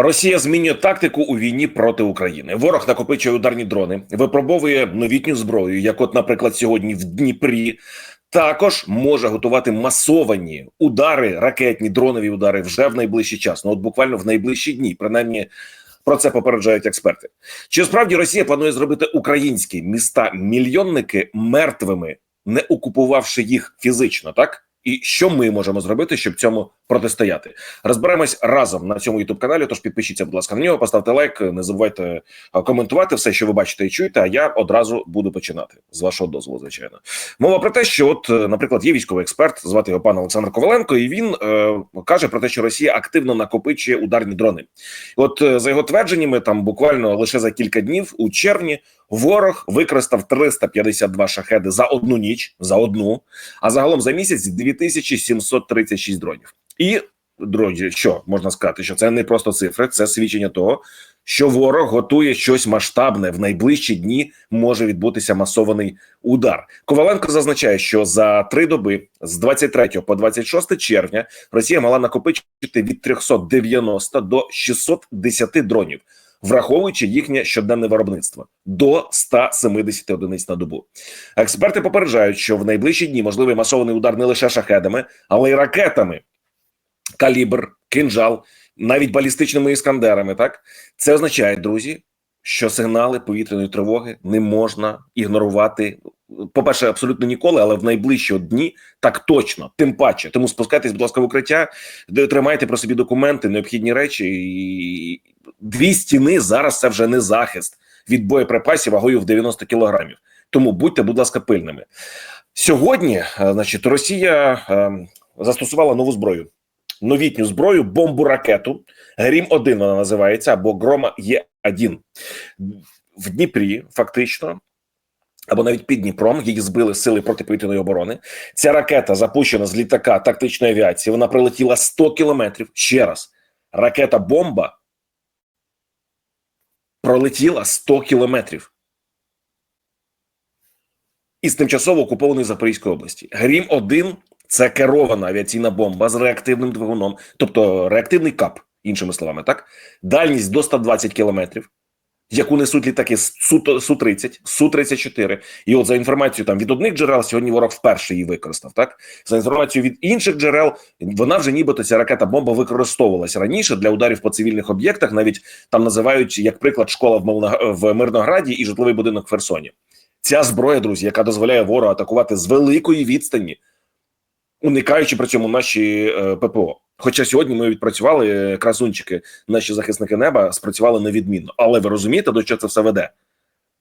Росія змінює тактику у війні проти України. Ворог накопичує ударні дрони, випробовує новітню зброю, як, от, наприклад, сьогодні в Дніпрі. Також може готувати масовані удари, ракетні дронові удари вже в найближчий час. Ну от буквально в найближчі дні, принаймні. Про це попереджають експерти. Чи справді Росія планує зробити українські міста мільйонники мертвими, не окупувавши їх фізично, так? І що ми можемо зробити, щоб цьому протистояти? Розберемось разом на цьому youtube каналі. Тож підпишіться, будь ласка, на нього, поставте лайк, не забувайте коментувати все, що ви бачите і чуєте. А я одразу буду починати з вашого дозволу. Звичайно, мова про те, що, от, е, наприклад, є військовий експерт, звати його пан Олександр Коваленко, і він е, каже про те, що Росія активно накопичує ударні дрони. От е, за його твердженнями, там буквально лише за кілька днів у червні ворог використав 352 шахеди за одну ніч, за одну, а загалом за місяць 2736 дронів. І друзі, що можна сказати, що це не просто цифри, це свідчення того, що ворог готує щось масштабне в найближчі дні. Може відбутися масований удар. Коваленко зазначає, що за три доби з 23 по 26 червня Росія мала накопичити від 390 до 610 дронів. Враховуючи їхнє щоденне виробництво до 170 одиниць на добу, експерти попереджають, що в найближчі дні можливий масований удар не лише шахедами, але й ракетами калібр, кинжал, навіть балістичними іскандерами. Так це означає, друзі, що сигнали повітряної тривоги не можна ігнорувати. По перше, абсолютно ніколи, але в найближчі дні так точно, тим паче. Тому спускайтесь, будь ласка, в укриття, тримайте про собі документи, необхідні речі. І дві стіни зараз це вже не захист від боєприпасів вагою в 90 кілограмів. Тому будьте, будь ласка, пильними. Сьогодні, е, значить, Росія е, застосувала нову зброю новітню зброю, бомбу ракету. Грім 1 вона називається або Грома Є 1 в Дніпрі. Фактично. Або навіть під Дніпром її збили сили протиповітряної оборони. Ця ракета запущена з літака тактичної авіації. Вона прилетіла 100 кілометрів. Ще раз, ракета бомба пролетіла 100 кілометрів. Із тимчасово окупованої Запорізької області. Грім 1 це керована авіаційна бомба з реактивним двигуном, тобто реактивний кап, іншими словами, так? Дальність до 120 кілометрів, яку несуть літаки су 30 су 34 І от за інформацією там від одних джерел, сьогодні ворог вперше її використав. Так за інформацією від інших джерел, вона вже нібито ця ракета бомба використовувалася раніше для ударів по цивільних об'єктах. Навіть там називають як приклад школа в в Мирнограді і житловий будинок в Херсоні. Ця зброя, друзі, яка дозволяє ворогу атакувати з великої відстані уникаючи при цьому наші е, ППО. Хоча сьогодні ми відпрацювали е, красунчики, наші захисники неба спрацювали невідмінно. Але ви розумієте, до чого це все веде?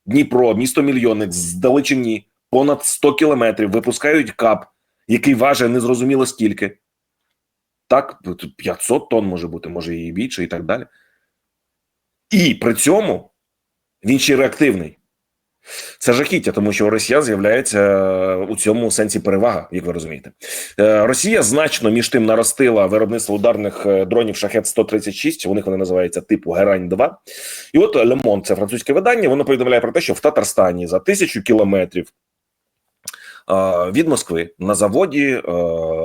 Дніпро, місто мільйонник здалечині, понад 100 кілометрів випускають кап, який важить незрозуміло скільки. Так, 500 тонн може бути, може і більше, і так далі. І при цьому він ще реактивний. Це жахіття, тому що Росія з'являється е, у цьому сенсі перевага, як ви розумієте. Е, Росія значно між тим наростила виробництво ударних е, дронів шахет 136 У них вони називаються типу Герань 2 І от Лемон, це французьке видання. Воно повідомляє про те, що в Татарстані за тисячу кілометрів від Москви на заводі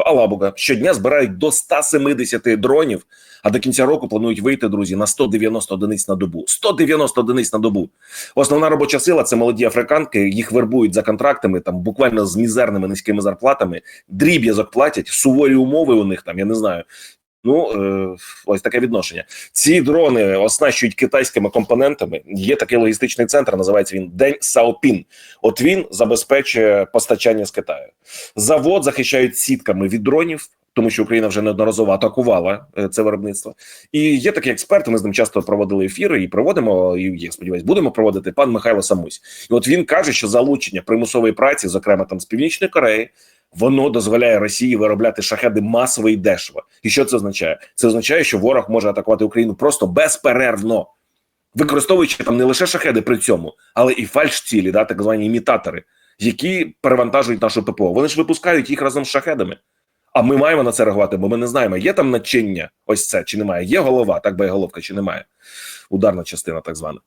Алабуга щодня збирають до 170 дронів. А до кінця року планують вийти друзі на 190 одиниць на добу. 190 одиниць на добу. Основна робоча сила це молоді африканки. Їх вербують за контрактами, там буквально з мізерними низькими зарплатами. Дріб'язок платять суворі умови. У них там я не знаю. Ну е, ось таке відношення. Ці дрони оснащують китайськими компонентами. Є такий логістичний центр. Називається він День Саопін. От він забезпечує постачання з Китаю. Завод захищають сітками від дронів. Тому що Україна вже неодноразово атакувала е, це виробництво, і є такі експерти. Ми з ним часто проводили ефіри і проводимо. І я сподіваюся, будемо проводити пан Михайло Самусь. І от він каже, що залучення примусової праці, зокрема там з північної Кореї, воно дозволяє Росії виробляти шахеди масово і дешево. І що це означає? Це означає, що ворог може атакувати Україну просто безперервно, використовуючи там не лише шахеди при цьому, але і фальш-цілі, да, так звані імітатори, які перевантажують нашу ППО. Вони ж випускають їх разом з шахедами. А ми маємо на це реагувати, бо ми не знаємо, є там начиння, ось це чи немає. Є голова, так би головка, чи немає. Ударна частина, так звана.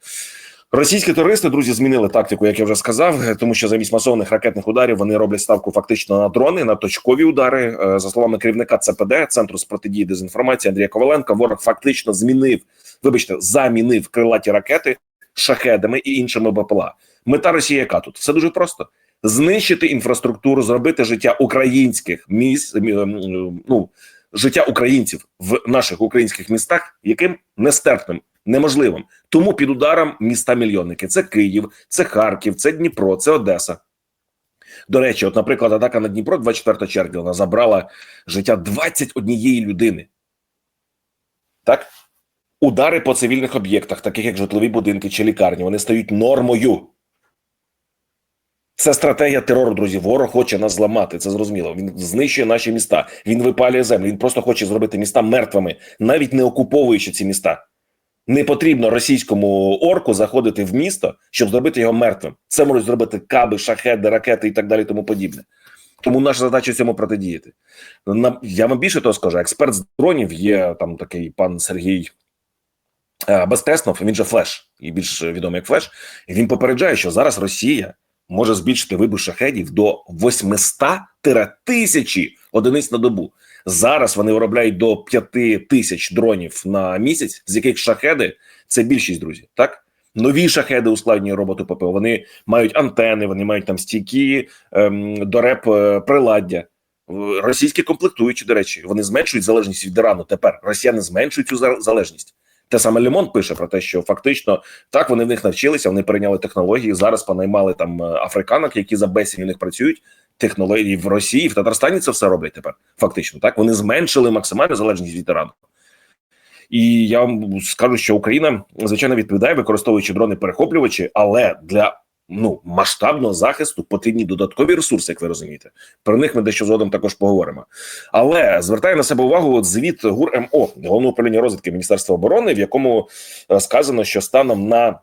Російські терористи, друзі, змінили тактику, як я вже сказав, тому що замість масованих ракетних ударів вони роблять ставку фактично на дрони, на точкові удари. Е, За словами керівника ЦПД, центру з протидії дезінформації Андрія Коваленка, ворог фактично змінив, вибачте, замінив крилаті ракети шахедами і іншими БПЛА. Мета Росії яка тут? Все дуже просто: знищити інфраструктуру, зробити життя українських міст, м, м, ну життя українців в наших українських містах, яким нестерпним, неможливим. Тому під ударом міста мільйонники: це Київ, це Харків, це Дніпро, це Одеса. До речі, от, наприклад, атака на Дніпро 24 червня вона забрала життя 21 людини. Так? Удари по цивільних об'єктах, таких як житлові будинки чи лікарні, вони стають нормою. Це стратегія терору, друзі. Ворог хоче нас зламати. Це зрозуміло. Він знищує наші міста. Він випалює землю. Він просто хоче зробити міста мертвими, навіть не окуповуючи ці міста. Не потрібно російському орку заходити в місто, щоб зробити його мертвим. Це можуть зробити каби, шахеди, ракети і так далі, тому подібне. Тому наша задача цьому протидіяти. Я вам більше того скажу. Експерт з дронів є там такий пан Сергій е, Безтеснов, він же флеш, і більш відомий як флеш. І він попереджає, що зараз Росія може збільшити вибух шахедів до 800-1000 одиниць на добу. Зараз вони виробляють до 5 тисяч дронів на місяць, з яких шахеди це більшість, друзі. Так нові шахеди ускладнює роботу ППО. Вони мають антени, вони мають там стійкі ем, до реп е, приладдя. Російські комплектуючі, до речі, вони зменшують залежність від Ірану. Тепер росіяни зменшують цю залежність. Те саме Лемон пише про те, що фактично так вони в них навчилися, вони перейняли технології. Зараз понаймали там е, африканок, які за безцінь у них працюють. Технології в Росії, в Татарстані це все роблять тепер. Фактично, так вони зменшили максимальну залежність від Ірану. І я вам скажу, що Україна звичайно відповідає, використовуючи дрони перехоплювачі, але для ну масштабного захисту потрібні додаткові ресурси, як ви розумієте. Про них ми дещо згодом також поговоримо. Але звертаю на себе увагу от звіт ГУР МО головного управління розвідки Міністерства оборони, в якому е, сказано, що станом на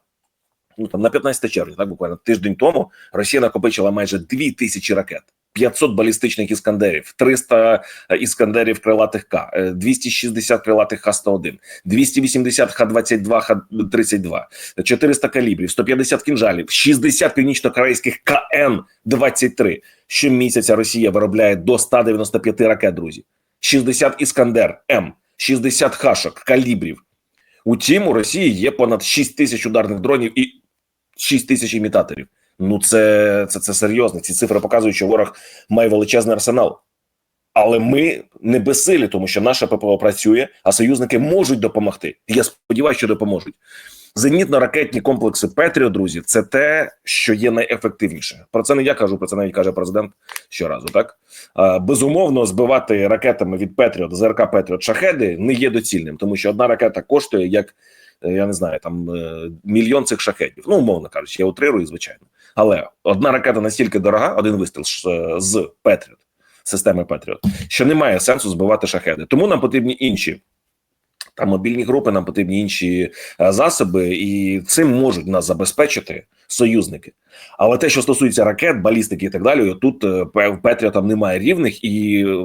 ну там на 15 червня, так буквально тиждень тому, Росія накопичила майже дві тисячі ракет. 500 балістичних іскандерів, 300 іскандерів крилатих К, е, 260 крилатих Х-101, 280 Х-22, Х-32, 400 калібрів, 150 кінжалів, 60 північно-корейських КН-23. Щомісяця Росія виробляє до 195 ракет, друзі. 60 іскандер М, 60 хашок, калібрів. Утім, у Росії є понад 6 тисяч ударних дронів і 6 тисяч імітаторів. Ну, це, це, це серйозно. Ці цифри показують, що ворог має величезний арсенал. Але ми не безсилі, тому що наша ППО працює, а союзники можуть допомогти. Я сподіваюся, що допоможуть. Зенітно-ракетні комплекси Петріо, друзі, це те, що є найефективніше. Про це не я кажу, про це навіть каже президент щоразу. Так безумовно, збивати ракетами від Петріот, ЗРК Петріот шахеди не є доцільним, тому що одна ракета коштує як е, я не знаю, там е, мільйон цих шахетів. Ну, умовно кажучи, я утрирую, звичайно. Але одна ракета настільки дорога, один вистріл е, з Петріот, системи Петріот, що немає сенсу збивати шахеди. Тому нам потрібні інші. Там мобільні групи, нам потрібні інші е, засоби, і цим можуть нас забезпечити союзники. Але те, що стосується ракет, балістики і так далі, тут е, в Петріотам немає рівних, і е,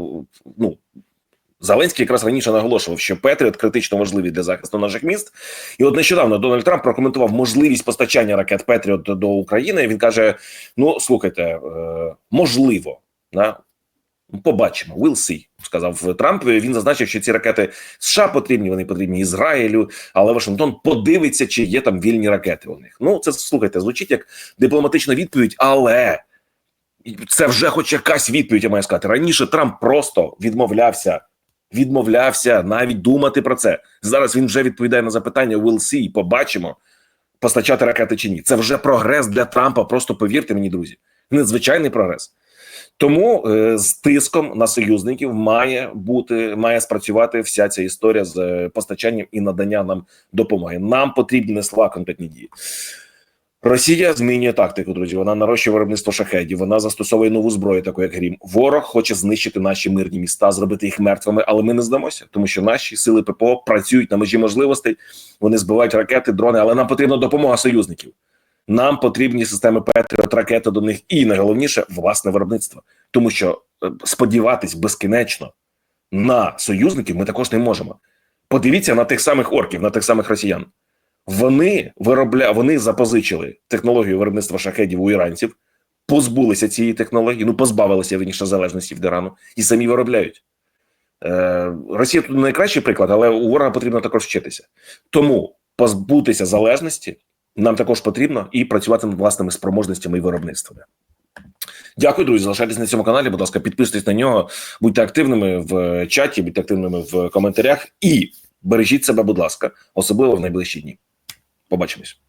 ну Зеленський якраз раніше наголошував, що Петріот критично важливі для захисту наших міст. І от нещодавно Дональд Трамп прокоментував можливість постачання ракет Петріот до України. Він каже: Ну слухайте, можливо, да? Побачимо, we'll see, сказав Трамп. Він зазначив, що ці ракети США потрібні, вони потрібні Ізраїлю, але Вашингтон подивиться, чи є там вільні ракети у них. Ну це слухайте, звучить як дипломатична відповідь, але це вже хоч якась відповідь, я маю сказати. Раніше Трамп просто відмовлявся. Відмовлявся навіть думати про це. Зараз він вже відповідає на запитання we'll see, побачимо, постачати ракети чи ні. Це вже прогрес для Трампа. Просто повірте мені, друзі, надзвичайний прогрес. Тому е, з тиском на союзників має бути має спрацювати вся ця історія з е, постачанням і наданням нам допомоги. Нам потрібні не слова, конкретні дії. Росія змінює тактику, друзі. Вона нарощує виробництво шахедів. Вона застосовує нову зброю, таку як грім. Ворог хоче знищити наші мирні міста, зробити їх мертвими, але ми не здамося, тому що наші сили ППО працюють на межі можливостей. Вони збивають ракети, дрони, але нам потрібна допомога союзників. Нам потрібні системи Петріот, ракети до них, і найголовніше власне виробництво, тому що е, сподіватись безкінечно на союзників ми також не можемо. Подивіться на тих самих орків, на тих самих росіян. Вони виробля... вони запозичили технологію виробництва шахедів у іранців, позбулися цієї технології, ну позбавилися вірніше залежності від Ірану і самі виробляють. Е, Росія тут найкращий приклад, але у ворога потрібно також вчитися. Тому позбутися залежності нам також потрібно і працювати над власними спроможностями і виробництвами. Дякую, друзі. Залишайтесь на цьому каналі. Будь ласка, підписуйтесь на нього, будьте активними в чаті, будьте активними в коментарях і бережіть себе, будь ласка, особливо в найближчі дні. Побачимось.